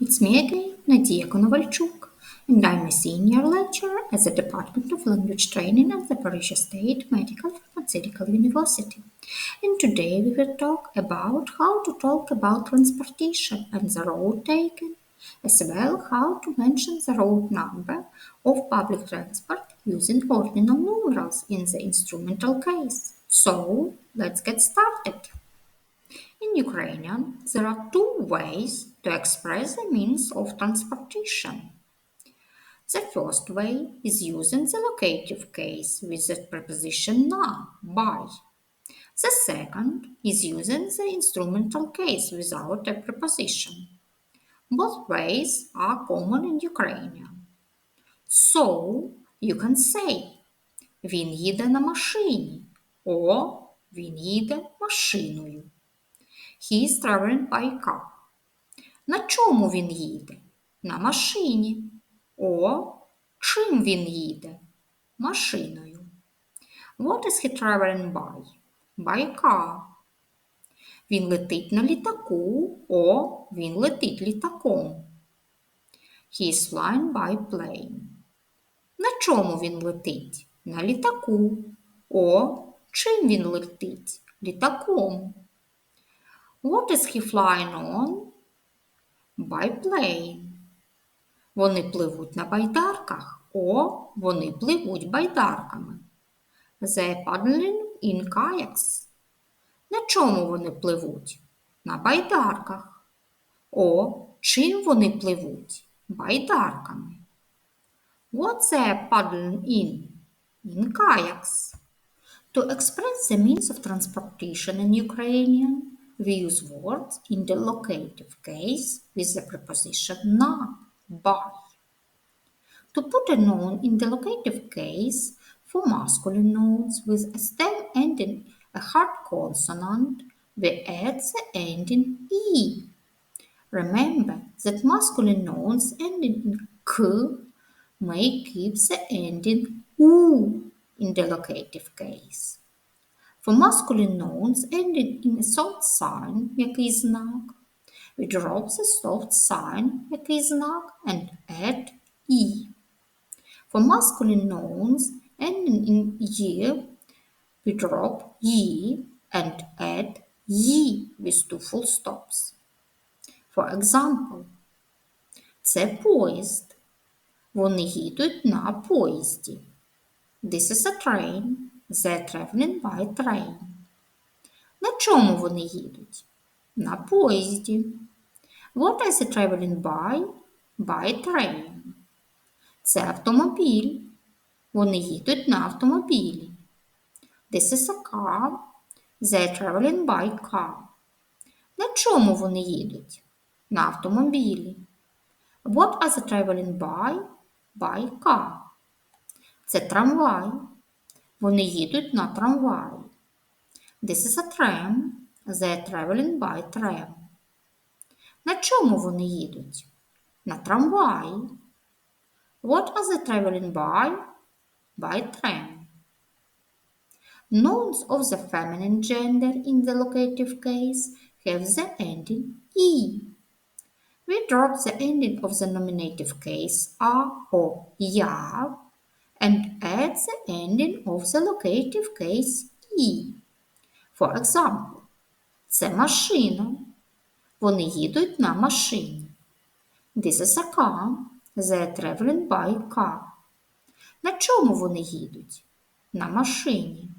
it's me again, Nadia Konovalchuk, and I'm a senior lecturer at the Department of Language Training at the Zaporizhia State Medical Pharmaceutical University. And today we will talk about how to talk about transportation and the road taken, as well how to mention the road number of public transport using ordinal numerals in the instrumental case. So let's get started. In Ukrainian, there are two ways to express the means of transportation. The first way is using the locative case with the preposition na, by. The second is using the instrumental case without a preposition. Both ways are common in Ukrainian. So you can say Він їде на машині. Or він їде машиною. He is traveling by car. На чому він їде? На машині. О, чим він їде? Машиною. What is he traveling by? By car. Він летить на літаку. О, він летить літаком. He is flying by plane. На чому він летить? На літаку. О, чим він летить? Літаком. What is he flying on? By plane. Вони пливуть на байдарках. О, вони пливуть байдарками. They paddling in kayaks. На чому вони пливуть? На байдарках. О, чим вони пливуть? Байдарками. What they paddling in? In kayaks. To express the means of transportation in Ukrainian, we use words in the locative case with the preposition na, by. To put a noun in the locative case, for masculine nouns with a stem ending a hard consonant, we add the ending e. Remember that masculine nouns ending in k may keep the ending u in the locative case. For masculine nouns ending in a soft sign, який знак, we drop the soft sign, який знак, and add e. For masculine nouns ending in ye, we drop ye and add ye with two full stops. For example, це поїзд. Вони їдуть на поїзді. This is a train. They're traveling by train. На чому вони їдуть? На поїзді. What is it traveling by? By train. Це автомобіль. Вони їдуть на автомобілі. This is a car. They're traveling by car. На чому вони їдуть? На автомобілі. What are they traveling by? By car. Це трамвай. Вони їдуть на трамваї. This is a tram. They're traveling by tram. На чому вони їдуть? На трамваї. What are they traveling by? By tram. Nouns of the feminine gender in the locative case have the ending e. We drop the ending of the nominative case a or ya and add the ending of the locative case e. For example, це машина. Вони їдуть на машині. This is a car. They're traveling by car. На чому вони їдуть? На машині.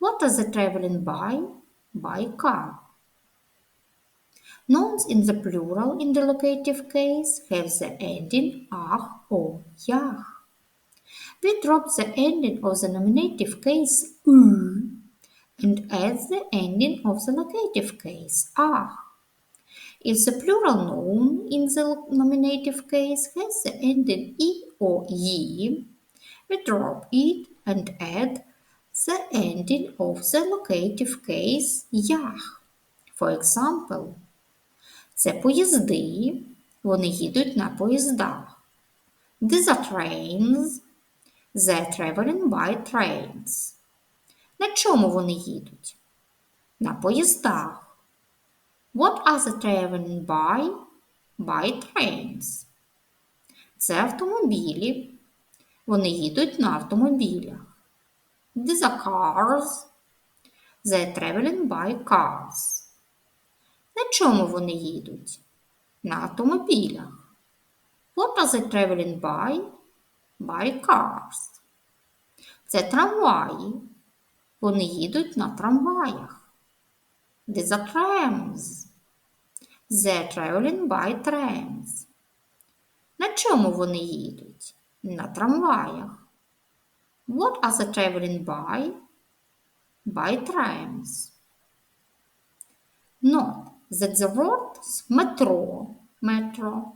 What are they traveling by? By car. Nouns in the plural in the locative case have the ending ach or yach. We drop the ending of the nominative case u and add the ending of the locative case ach. If the plural noun in the nominative case has the ending e or ye, we drop it and add the ending of the locative case ях. For example, це поїзди, вони їдуть на поїздах. These are trains, they're traveling by trains. На чому вони їдуть? На поїздах. What are they traveling by? by trains. Це автомобілі. Вони їдуть на автомобілях. These are cars. They're traveling by cars. На чому вони їдуть? На автомобілях. What are they traveling by? By cars. Це трамваї. Вони їдуть на трамваях. These are trams. They're traveling by trams. На чому вони їдуть? На трамваях. What are they traveling by? By trams. Note that the words metro, metro,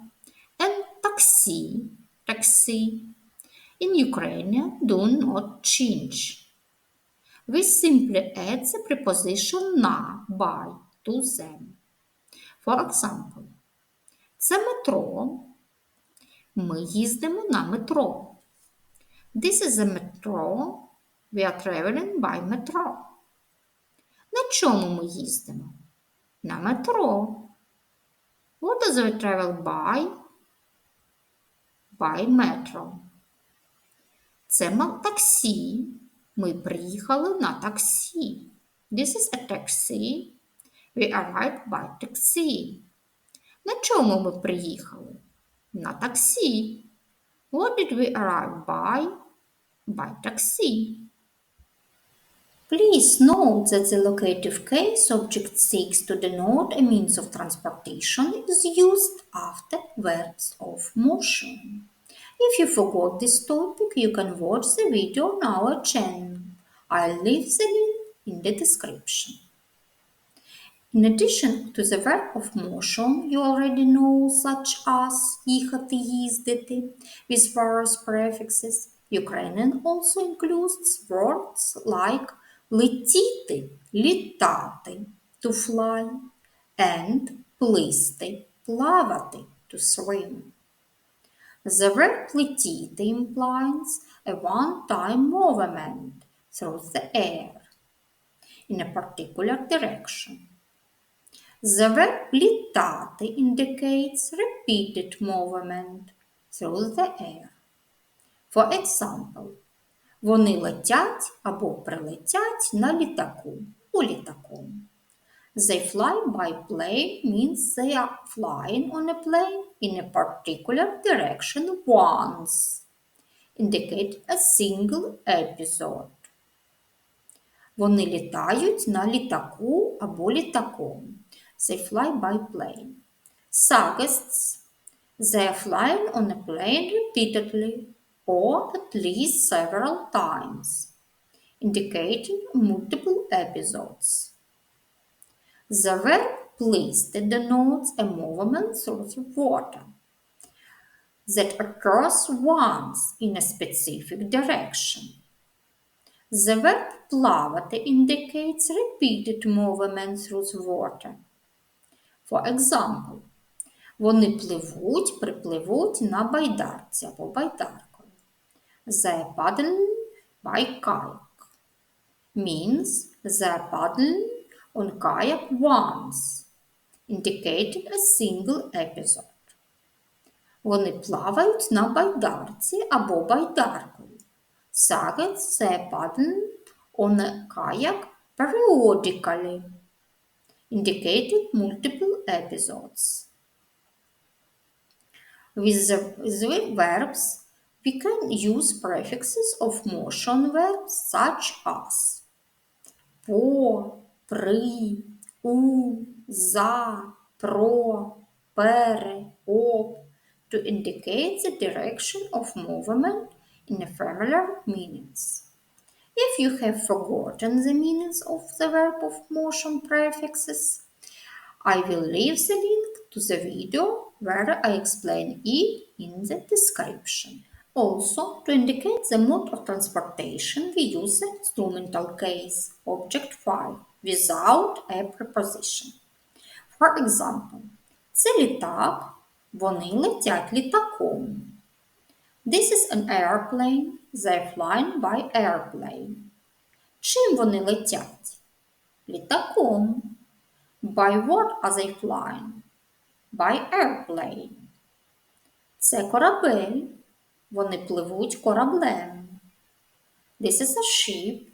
and taxi, taxi, in Ukrainian do not change. We simply add the preposition na, by to them. For example, це метро. Ми їздимо на метро. This is a metro. We are traveling by metro. На чому ми їздимо? На метро. What does we travel by? By metro. Це таксі. Ми приїхали на таксі. This is a taxi. We arrived by taxi. На чому ми приїхали? На таксі. What did we arrive by? By taxi. Please note that the locative case object 6 to denote a means of transportation is used after verbs of motion. If you forgot this topic, you can watch the video on our channel. I'll leave the link in the description. In addition to the verb of motion you already know, such as їхати, їздити, with various prefixes, Ukrainian also includes words like летіти, літати, to fly, and плисти, плавати, to swim. The летіти implies a one-time movement through the air in a particular direction. The літати indicates repeated movement through the air. For example, вони летять або прилетять на літаку у літаку. They fly by plane means they are flying on a plane in a particular direction once. Indicate a single episode. Вони літають на літаку або літаком. They fly by plane. Suggests they are flying on a plane repeatedly or at least several times, indicating multiple episodes. The verb placed denotes a movement through the water that occurs once in a specific direction. The verb плавати indicates repeated movement through the water. For example, вони пливуть, припливуть на байдарці або байдаркою. They paddling by kayak means they paddling on kayak once, indicating a single episode. Вони плавають на байдарці або байдаркою. Suggests they paddling on a kayak periodically indicated multiple episodes. With the, the verbs, we can use prefixes of motion verbs such as по, при, у, за, про, пере, об to indicate the direction of movement in familiar meanings. If you have forgotten the meanings of the verb of motion prefixes, I will leave the link to the video where I explain it in the description. Also, to indicate the mode of transportation, we use the instrumental case, object 5, Without a preposition. For example, це літак, вони летять літаком. This is an airplane, they're flying by airplane. Чим вони летять? Літаком. By what are they flying? by airplane. Це корабель. Вони пливуть кораблем. This is a ship.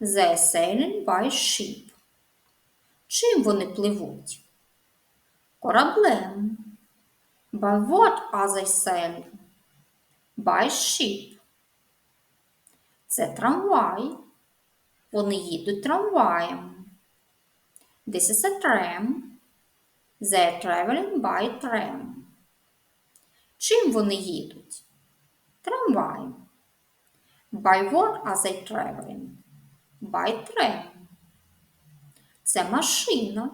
They are sailing by ship. Чим вони пливуть? Кораблем. By what are they sailing? By ship. Це трамвай. Вони їдуть трамваєм. This is a tram. They are traveling by tram. Чим вони їдуть? Трамваєм. By what are they traveling? By. Це машина.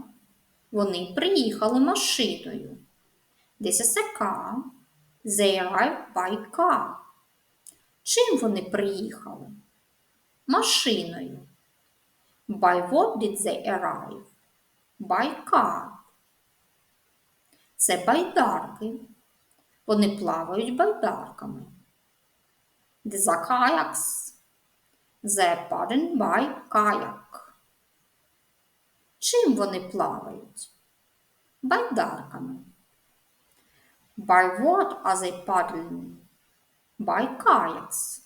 Вони приїхали машиною. This is a car. They arrived by car. Чим вони приїхали? Машиною. By what did they arrive? By car. Це байдарки. Вони плавають байдарками. Are kayaks. They're paddling by kayak. Чим вони плавають? Байдарками. By what are they paddling? By kayaks.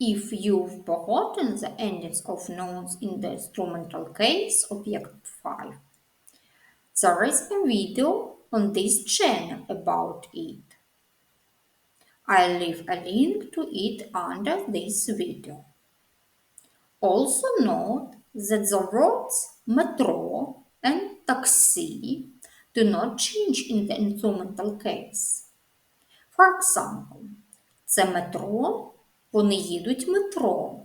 If you've forgotten the endings of nouns in the instrumental case, object 5, there is a video on this channel about it. I'll leave a link to it under this video. Also note that the words metro and taxi do not change in the instrumental case. For example, це метро, вони їдуть метро.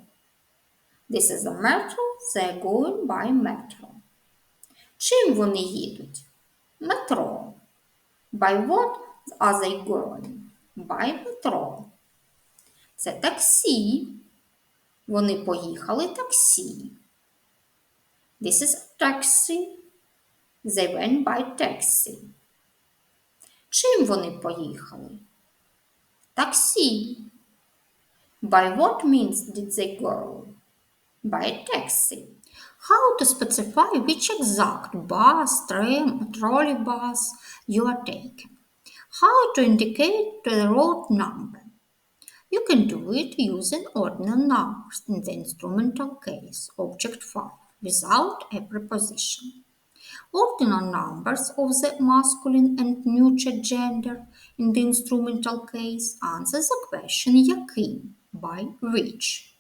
This is a metro, they're going by metro. Чим вони їдуть? Метро. By what are they going? By metro. Це таксі. Вони поїхали таксі. This is a taxi. They went by taxi. Чим вони поїхали? Таксі. By what means did they go? By taxi. How to specify which exact bus, tram, or trolleybus you are taking? how to indicate the road number. You can do it using ordinal numbers in the instrumental case, object form, without a preposition. Ordinal numbers of the masculine and neuter gender in the instrumental case answer the question yakin by which.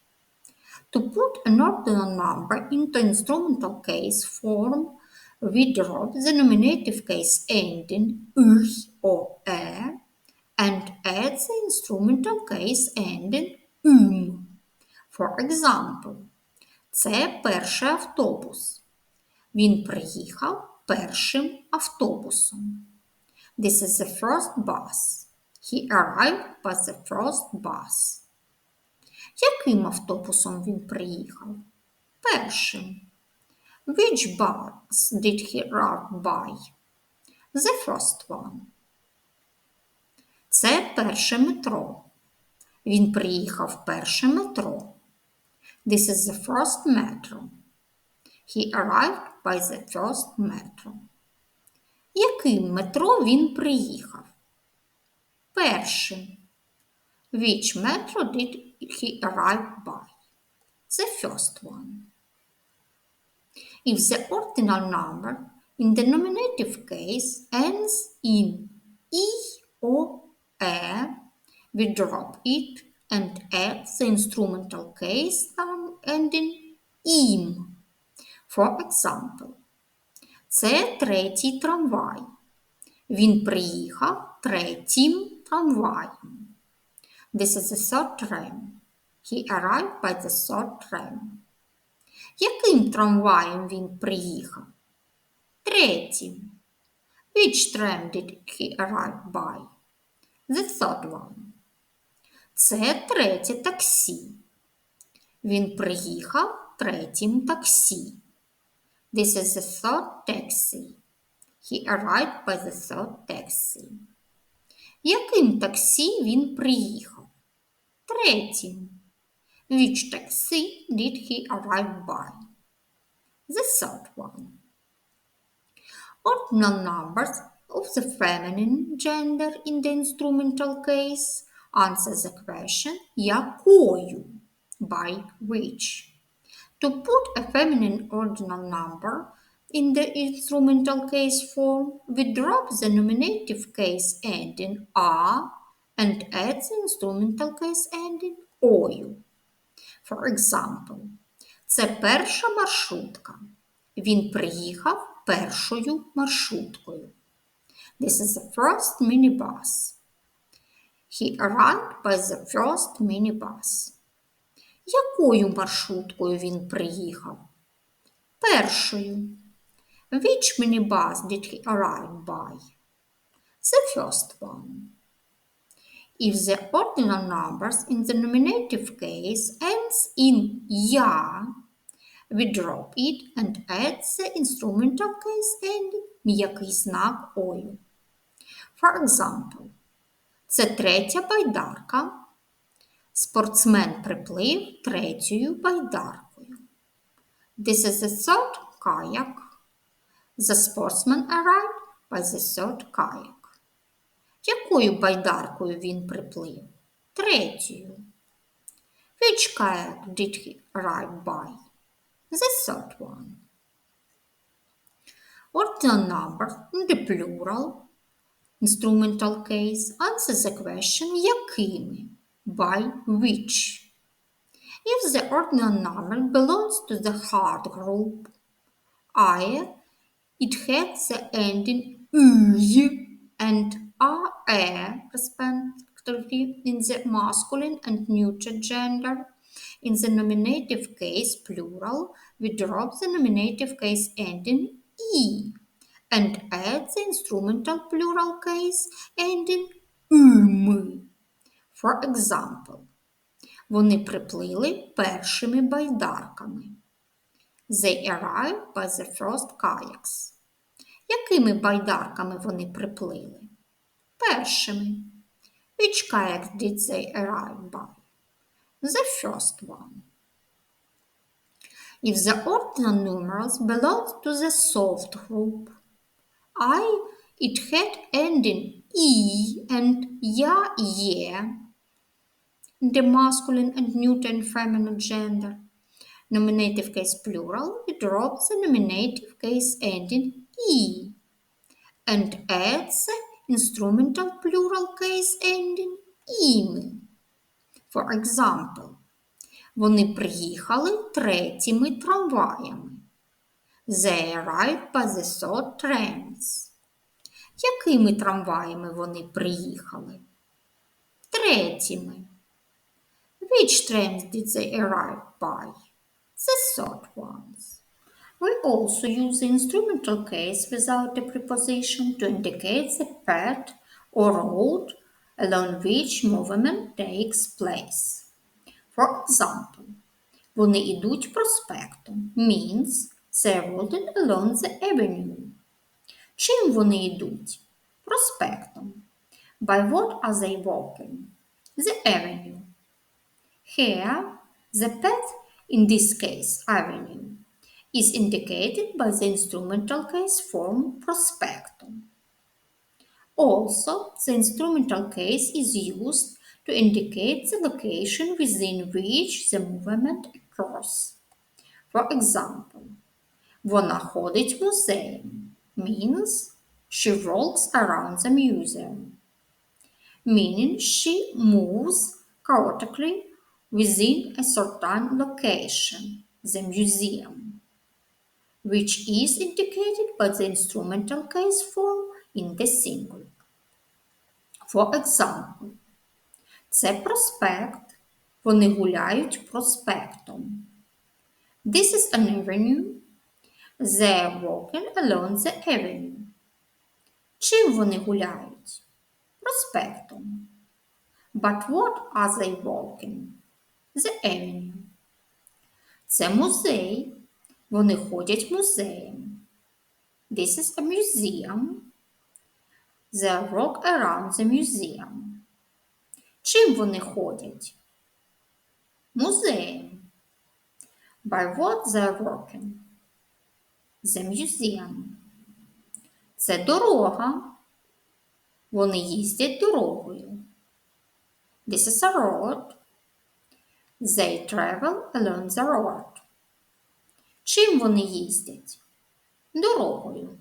To put an ordinal number into instrumental case form, we drop the nominative case ending ih or e and add the instrumental case ending um. For example, це перший автобус. Він приїхав першим автобусом. This is the first bus. He arrived by the first bus. Яким автобусом він приїхав? Першим. Which bus did he arrive by? The first one. Це перше метро. Він приїхав перше метро. This is the first metro. He arrived by the first metro. Яким метро він приїхав? Першим. Which metro did he arrive by? The first one. If the ordinal number in the nominative case ends in e or e, we drop it and add the instrumental case ending im. For example, це третій трамвай. Він приїхав третім трамваєм. This is the third tram. He arrived by the third tram. Яким трамваєм він приїхав? Третім. Which tram did he arrive by? The third one. Це третє таксі. Він приїхав третім таксі. This is the third taxi. He arrived by the third taxi. Яким таксі він приїхав? Третім. Which taxi did he arrive by? The third one. Ordinal numbers of the feminine gender in the instrumental case answer the question yakoyu by which. To put a feminine ordinal number in the instrumental case form, we drop the nominative case ending a and add the instrumental case ending "ою". For example, це перша маршрутка. Він приїхав першою маршруткою. This is the first minibus. He arrived by the first minibus. Якою маршруткою він приїхав? Першою. Which minibus did he arrive by? The first one. If the ordinal numbers in the nominative case ends in я, we drop it and add the instrumental case ending м'який знак ою. For example, це третя байдарка. Спортсмен приплив третьою байдаркою. This is the third kayak. The sportsman arrived by the third kayak. Якою байдаркою він приплив? Третьою. Which kayak did he arrive by? The third one. Ordinal number in the plural instrumental case answer the question якими by which. If the ordinal number belongs to the hard group, I, it has the ending y and ae respectively in the masculine and neuter gender. In the nominative case plural, we drop the nominative case ending e and add the instrumental plural case ending üm. For example, вони приплили першими байдарками. They arrived by the first kayaks. Якими байдарками вони приплили? Першими. Which kayaks did they arrive by? The first one. If the ordinal numerals belongs to the soft group, I, it had ending e and ya, ye, the masculine and neuter and feminine gender. Nominative case plural, we drop the nominative case ending e and adds the instrumental plural case ending im. For example, вони приїхали третіми трамваями. They arrived by the third trains. Якими трамваями вони приїхали? Третіми. Which trains did they arrive by? The third ones. We also use the instrumental case without a preposition to indicate the path or road along which movement takes place. For example, вони йдуть проспектом means they're walking along the avenue. Чим вони йдуть? Проспектом. By what are they walking? The avenue. Here, the path, in this case avenue, is indicated by the instrumental case form prospectum. Also, the instrumental case is used to indicate the location within which the movement occurs. For example, вона ходить музеєм means she walks around the museum, meaning she moves chaotically within a certain location, the museum, which is indicated by the instrumental case form in the singular. For example, це проспект. Вони гуляють проспектом. This is an avenue. They're walking along the avenue. Чим вони гуляють? Проспектом. But what are they walking? The avenue. Це музей. Вони ходять музеєм. This is a museum. They walk around the museum. Чим вони ходять? Музеєм. By what they're working? The museum. Це дорога. Вони їздять дорогою. This is a road. They travel along the road. Чим вони їздять? Дорогою.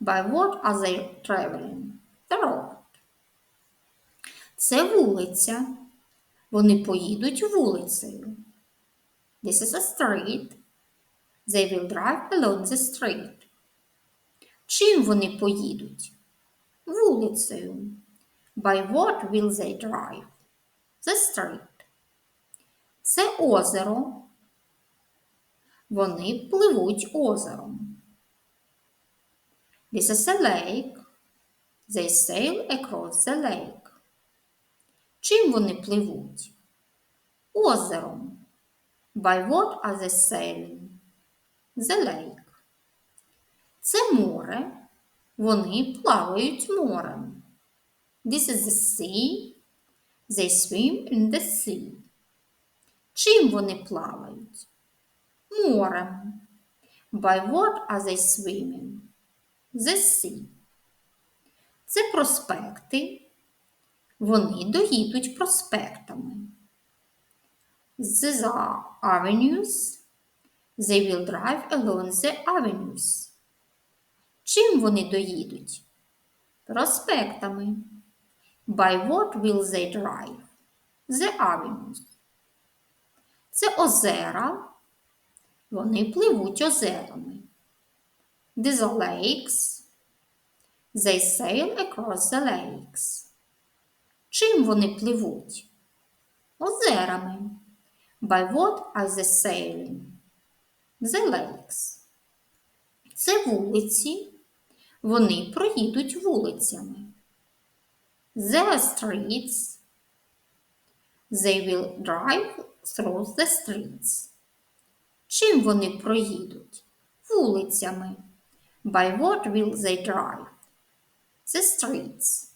By what are they traveling? Road. Це вулиця. Вони поїдуть вулицею. This is a street. They will drive along the street. Чим вони поїдуть? Вулицею. By what will they drive? The street. Це озеро. Вони пливуть озером. This is a lake. They sail across the lake. Чим вони пливуть? Озером. By what are they sailing? The lake. Це море. Вони плавають морем. This is the sea. They swim in the sea. Чим вони плавають? Морем. By what are they swimming? The sea. Це проспекти. Вони доїдуть проспектами. These are avenues. They will drive along the avenues. Чим вони доїдуть? Проспектами. By what will they drive? The avenues. Це озера. Вони пливуть озерами. These are lakes. They sail across the lakes. Чим вони пливуть? Озерами. By what are they sailing? The lakes. Це вулиці. Вони проїдуть вулицями. There are streets. They will drive through the streets. Чим вони проїдуть? Вулицями. By what will they drive? The streets.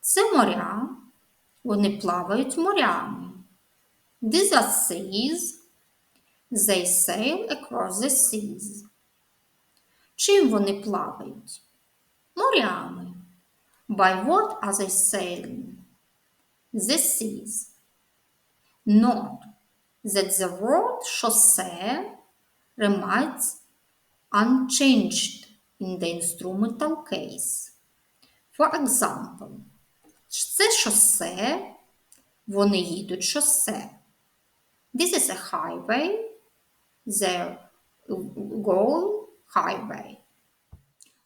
Це моря. Вони плавають морями. These are seas. They sail across the seas. Чим вони плавають? Морями. By what are they sailing? The seas. Note that the word chaussee remains unchanged in the instrumental case. For example, це шосе, вони їдуть шосе. This is a highway, they go highway.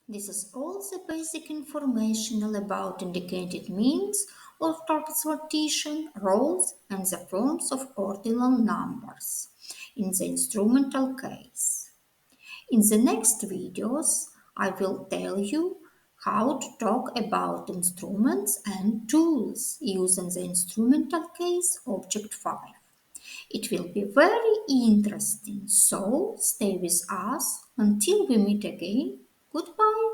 This is all the basic information about indicated means of transportation, roles, and the forms of ordinal numbers in the instrumental case. In the next videos, I will tell you how to talk about instruments and tools using the instrumental case object 5. It will be very interesting, so stay with us until we meet again. Goodbye.